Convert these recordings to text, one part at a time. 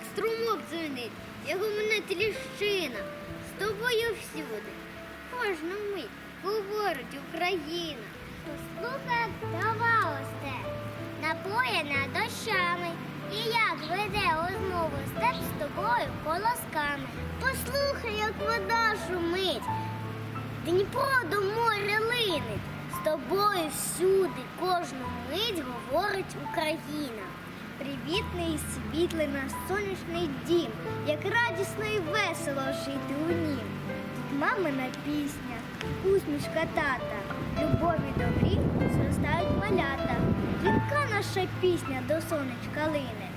як струмок дзвенить, як у мене тріщина. З тобою всюди. Кожну мить говорить Україна. Трава росте, напоєна дощами. І як веде розмову степ з тобою колосками. Послухай, як вода шумить, Дніпро до моря линить. З тобою всюди кожну мить говорить Україна. Привітний світлий наш сонячний дім, як радісно і весело жити у нім. Тут мамина пісня, усмішка тата, любові добрі зростають малята. Дзвінка наша пісня до сонечка лине.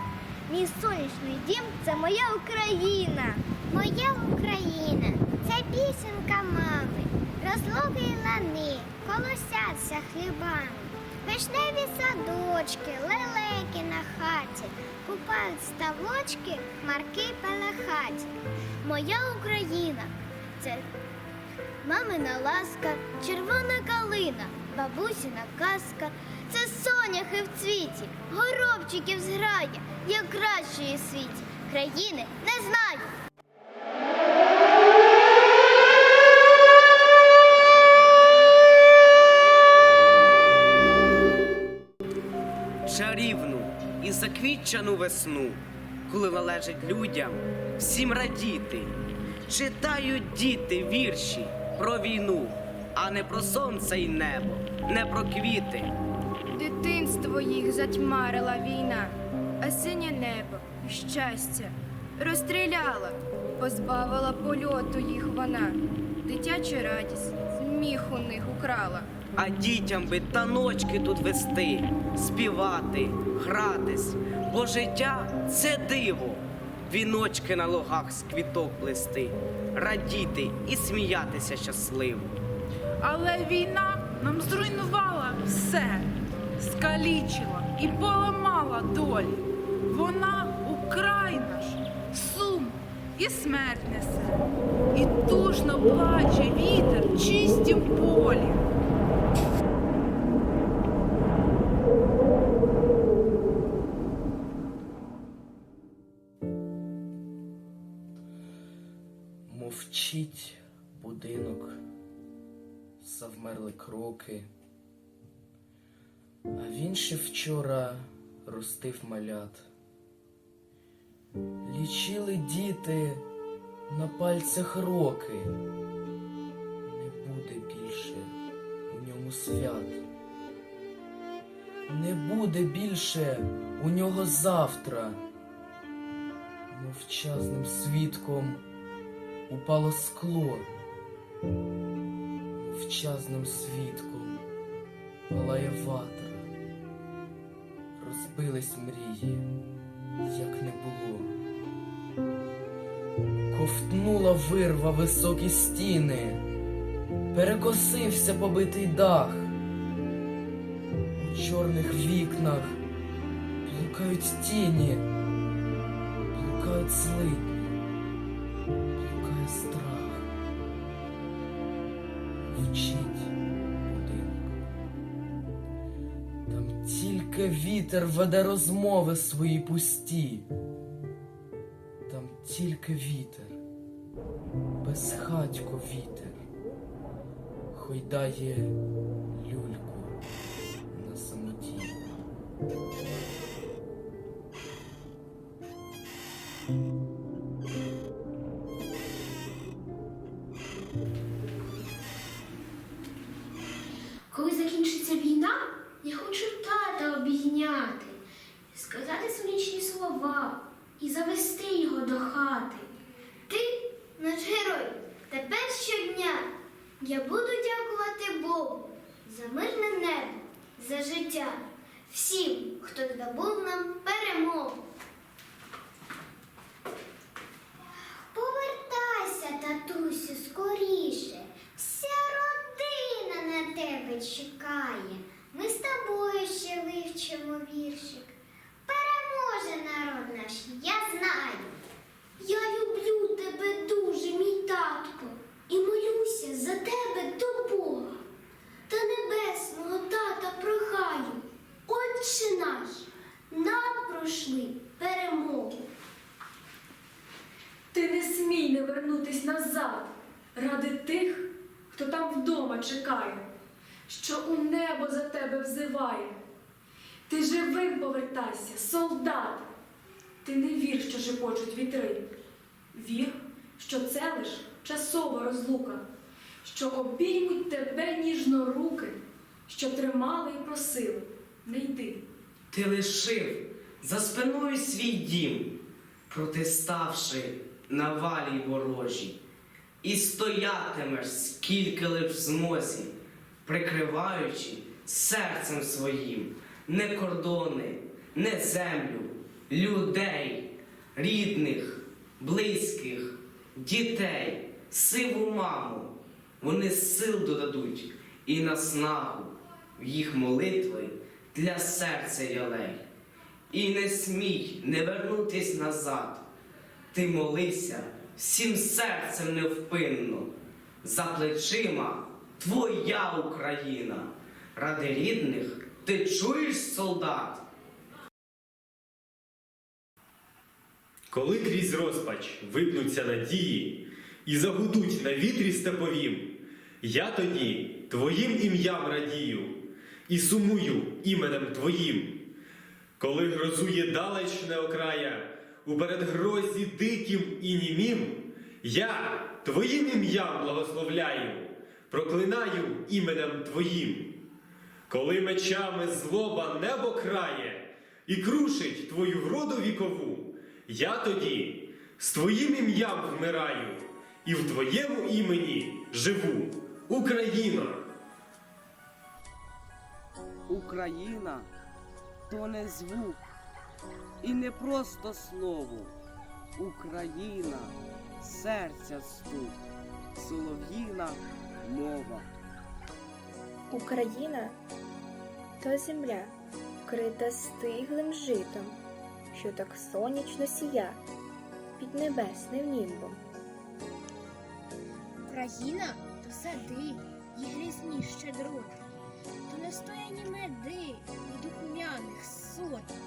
Мій сонячний дім це моя Україна. Моя Україна це пісенка мами, розлоги і лани, колосяться хлібами. Вишневі садочки, лелеки на хаті, купають ставочки, марки пелехаті. Моя Україна це мамина ласка, червона калина, бабусіна казка. Це соняхи в цвіті, горобчиків зграя, як кращої світі. Країни не знаю. Заквітчану весну, коли належить людям всім радіти. Читають діти вірші про війну, а не про сонце й небо, не про квіти. Дитинство їх затьмарила війна, а синє небо, і щастя розстріляла, позбавила польоту їх вона, дитяча радість, сміх у них украла. А дітям би таночки тут вести, співати, гратись, бо життя це диво, віночки на лугах з квіток плести, радіти і сміятися щасливо. Але війна нам зруйнувала все, скалічила і поламала долі. Вона у край наш сум і смерть несе, і тужно плаче вітер в чистім полі. Мовчить будинок, завмерли кроки, а він ще вчора ростив малят. Лічили діти на пальцях роки, не буде більше у ньому свят, не буде більше у нього завтра, мовчазним свідком упало скло, мовчазним свідком палає ватра, розбились мрії, як не було, ковтнула вирва високі стіни, перекосився побитий дах, у чорних вікнах блукають тіні, блукають злидні вчить будинок. Там тільки вітер веде розмови свої пусті. Там тільки вітер, безхатько вітер, хойдає дякувати Богу за мирне небо, за життя, всім, хто здобув нам перемогу. Повертайся, татусю, скоріше. Вся родина на тебе чекає. Ми з тобою ще вивчимо віршик. не вернутись назад ради тих, хто там вдома чекає, що у небо за тебе взиває. Ти живим повертайся, солдат, ти не вір, що шепочуть вітри. Вір, що це лиш часова розлука, що обіймуть тебе ніжно руки, що тримали і просили, не йди. Ти лишив за спиною свій дім, протиставши навалі ворожі, і стоятимеш, скільки лиш змозі, прикриваючи серцем своїм не кордони, не землю, людей, рідних, близьких, дітей, сиву маму. Вони сил додадуть і наснагу в їх молитви для серця ялей. І не смій не вернутись назад. Ти молися всім серцем невпинно. За плечима твоя Україна. Ради рідних ти чуєш, солдат? Коли крізь розпач випнуться надії і загудуть на вітрі степовім, я тоді твоїм ім'ям радію і сумую іменем твоїм. Коли грозує далечне окрая, у передгрозі диким і німім, я твоїм ім'ям благословляю, проклинаю іменем твоїм. Коли мечами злоба небо крає і крушить твою вроду вікову, я тоді з твоїм ім'ям вмираю і в твоєму імені живу, Україно! Україна то не звук і не просто слово. Україна серця стук, солов'їна мова. Україна то земля, вкрита стиглим житом, що так сонячно сія під небесним німбом. Україна то сади, і грізні щедроти, то настояні меди і духмяних сот.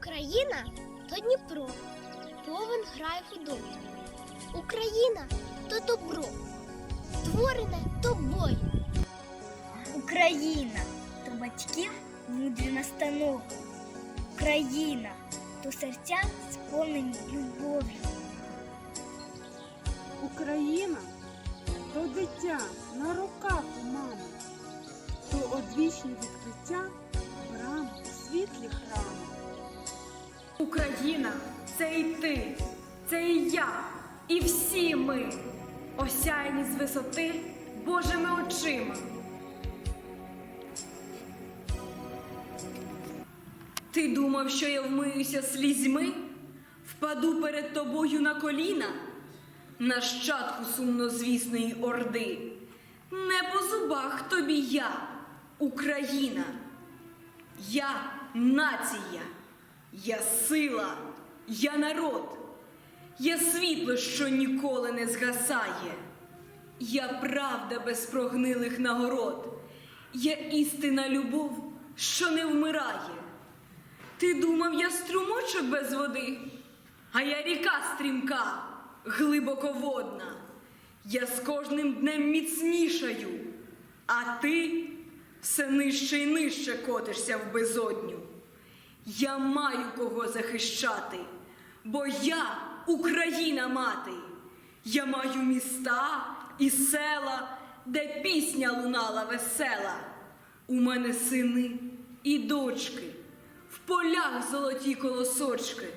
Україна то Дніпро, повен грай худоби. Україна то добро, творене тобою. Україна то батьків мудрі настанови. Україна то серця сповнені любов'ю. Україна то дитя на руках у мами, то одвічні відкриття брам у світлі храми. Україна це і ти, це і я, і всі ми, осяяні з висоти Божими очима. Ти думав, що я вмиюся слізьми, впаду перед тобою на коліна, нащадку сумнозвісної орди. Не по зубах тобі я, Україна. Я нація, я сила, я народ, я світло, що ніколи не згасає. Я правда без прогнилих нагород, я істина любов, що не вмирає. Ти думав, я струмочок без води, а я ріка стрімка, глибоководна. Я з кожним днем міцнішаю, а ти все нижче й нижче котишся в безодню. Я маю кого захищати, бо я Україна мати. Я маю міста і села, де пісня лунала весела. У мене сини і дочки, в полях золоті колосочки.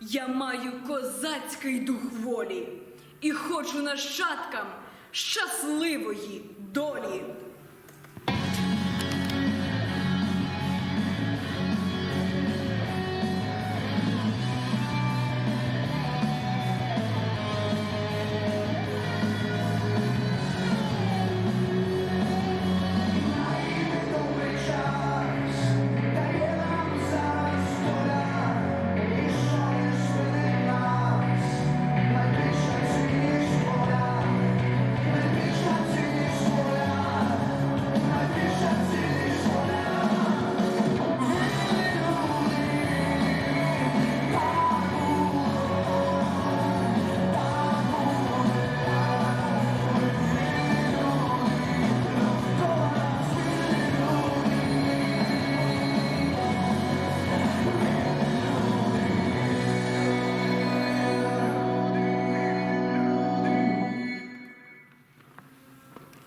Я маю козацький дух волі і хочу нащадкам щасливої.